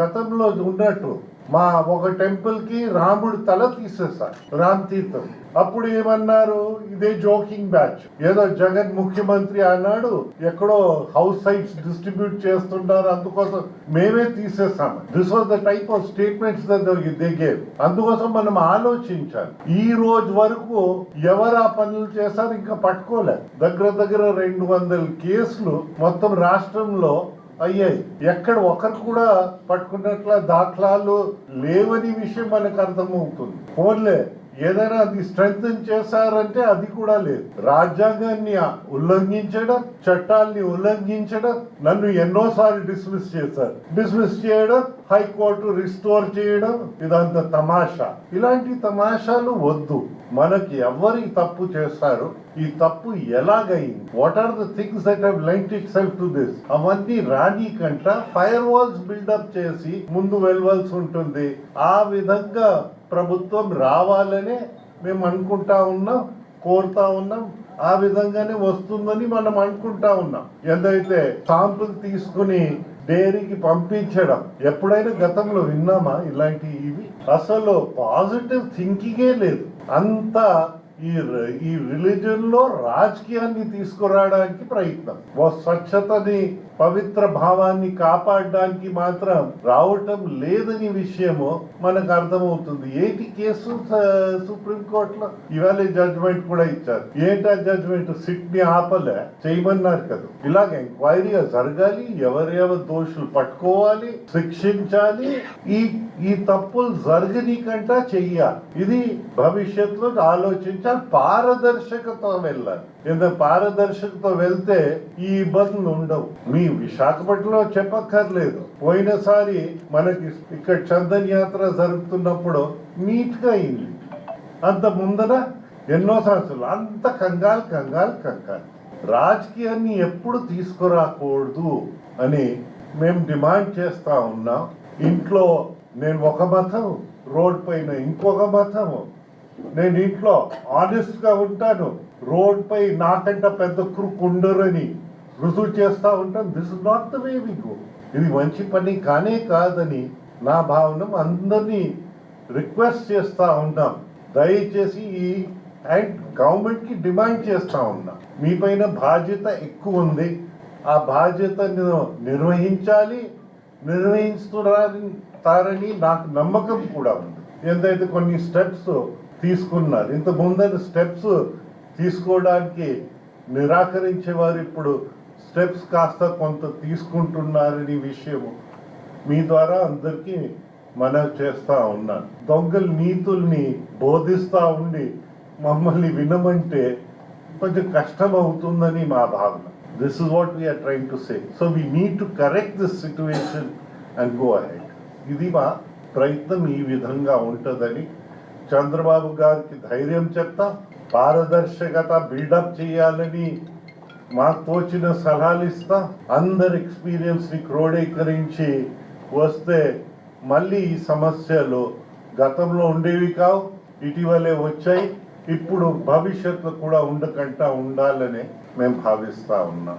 గతంలో ఉన్నట్టు మా ఒక టెంపుల్కి రాముడు తల తీసేశారు రామ్ తీర్థం. అప్పుడు ఏమన్నారు? ఇదే జోకింగ్ బ్యాచ్. ఏదో జగన్ ముఖ్యమంత్రి అన్నాడు ఎక్కడో హౌస్ సైట్స్ డిస్ట్రిబ్యూట్ చేస్తున్నారు అందుకోసం మేమే తీసేసాం this was the type of statements they అందుకోసం మనం ఆలోచించాలి. ఈ రోజు వరకు ఎవరు ఆ పనులు చేశారు ఇంకా పట్టుకోలేదు. దగ్గర దగ్గర రెండు వందల కేసులు మొత్తం రాష్ట్రంలో అయ్యాయి ఎక్కడ ఒకరు కూడా పట్టుకున్నట్ల దాఖలాలు లేవని విషయం మనకు అర్థమవుతుంది. ఫోన్లే. ఏదైనా అది స్ట్రెంగ్ చేశారంటే అది కూడా లేదు. రాజ్యాంగాన్ని ఉల్లంఘించడం చట్టాల్ని ఉల్లంఘించడం నన్ను ఎన్నోసార్లు డిస్మిస్ చేశారు. డిస్మిస్ చేయడం హైకోర్టు రిస్టోర్ చేయడం ఇదంతా తమాషా. ఇలాంటి తమాషాలు వద్దు. మనకి ఎవరి తప్పు చేస్తారు ఈ తప్పు ఎలాగైంది? What are the things that have lent itself to this అవన్నీ రాని కంట ఫైర్ వాల్స్ బిల్డప్ చేసి ముందు వెళ్ళవలసి ఉంటుంది. ఆ విధంగా ప్రభుత్వం రావాలనే మేము అనుకుంటా ఉన్నాం కోరుతా ఉన్నాం ఆ విధంగానే వస్తుందని మనం అనుకుంటా ఉన్నాం. ఏదైతే సాంపుల్ తీసుకుని డైరీకి పంపించడం ఎప్పుడైనా గతంలో విన్నామా ఇలాంటి ఇవి? అసలు పాజిటివ్ థింకింగే లేదు. అంత ఈ ర- ఈ రిలీజన్లో రాజకీయాన్ని తీసుకురావడానికి ప్రయత్నం. ఓ స్వచ్ఛతని పవిత్ర భావాన్ని కాపాడడానికి మాత్రం రావటం లేదని విషయము మనకు అర్థమవుతుంది. ఏంటి కేసు సుప్రీం కోర్టులో ఇవాళ జడ్జిమెంట్ కూడా ఇచ్చారు. ఏంటా జడ్జిమెంట్ సిట్ని ఆపలే చేయమన్నారు కదా. ఇలాగ ఎంక్వైరీగా జరగాలి ఎవరెవరు దోషులు పట్టుకోవాలి శిక్షించాలి ఈ ఈ తప్పులు జరగనీకంటా చెయ్యాలి. ఇది భవిష్యత్తులో ఆలోచించాలి పారదర్శకతో వెళ్ళాలి ఎందుకంటే పారదర్శకతో వెళ్తే ఈ ఇబ్బందులు ఉండవు. మీ విశాఖపట్నంలో చెప్పక్కర్లేదు. పోయినసారి మనకి ఇక్కడ చందన్ యాత్ర జరుగుతున్నప్పుడు నీట్గా అయింది. అంత ముందర ఎన్నో సంవత్సరాలు. అంత కంగాలు కంగాలు కంగాలు. రాజకీయాన్ని ఎప్పుడు తీసుకురాకూడదు అని మేము డిమాండ్ చేస్తా ఉన్నాం. ఇంట్లో నేను ఒక మతం రోడ్ పైన ఇంకొక మతము. నేను ఇంట్లో ఆనెస్ట్గా ఉంటాను. రోడ్ పై నాకంట పెద్ద క్రుక్ ఉండరని రుజువు చేస్తా ఉంటాను. This is not the way we go ఇది మంచి పని కానే కాదని నా భావన అందరినీ రిక్వెస్ట్ చేస్తా ఉన్నాం. దయచేసి ఈ అండ్ గవర్నమెంట్కి డిమాండ్ చేస్తా ఉన్నా. మీ పైన బాధ్యత ఎక్కువ ఉంది. ఆ బాధ్యతను నిర్వహించాలి నిర్వహిస్తున్నారని నాకు నమ్మకం కూడా ఉంది. ఎంతైతే కొన్ని స్టెప్స్ తీసుకున్నారు. ఇంత ముందర స్టెప్స్ తీసుకోవడానికి నిరాకరించే వారు ఇప్పుడు స్టెప్స్ కాస్త కొంత తీసుకుంటున్నారని విషయము మీ ద్వారా అందరికీ మనవి చేస్తా ఉన్నాను. దొంగలు నీతుల్ని బోధిస్తూ ఉండి మమ్మల్ని వినమంటే కొంచెం కష్టం అవుతుందని మా భావన. This is what we are trying to say so we need to correct this situation and go ahead ఇది మా ప్రయత్నం ఈ విధంగా ఉంటుందని చంద్రబాబు గారికి ధైర్యం చెప్తా పారదర్శకత బిల్డప్ చేయాలని మాకు తోచిన సలహాలు ఇస్తా. అందరి ఎక్స్పీరియన్స్ని క్రోడీకరించి వస్తే మళ్ళీ ఈ సమస్యలు గతంలో ఉండేవి కావు ఇటీవలే వచ్చాయి. ఇప్పుడు భవిష్యత్తు కూడా ఉండకుండా ఉండాలని మేము భావిస్తా ఉన్నాం.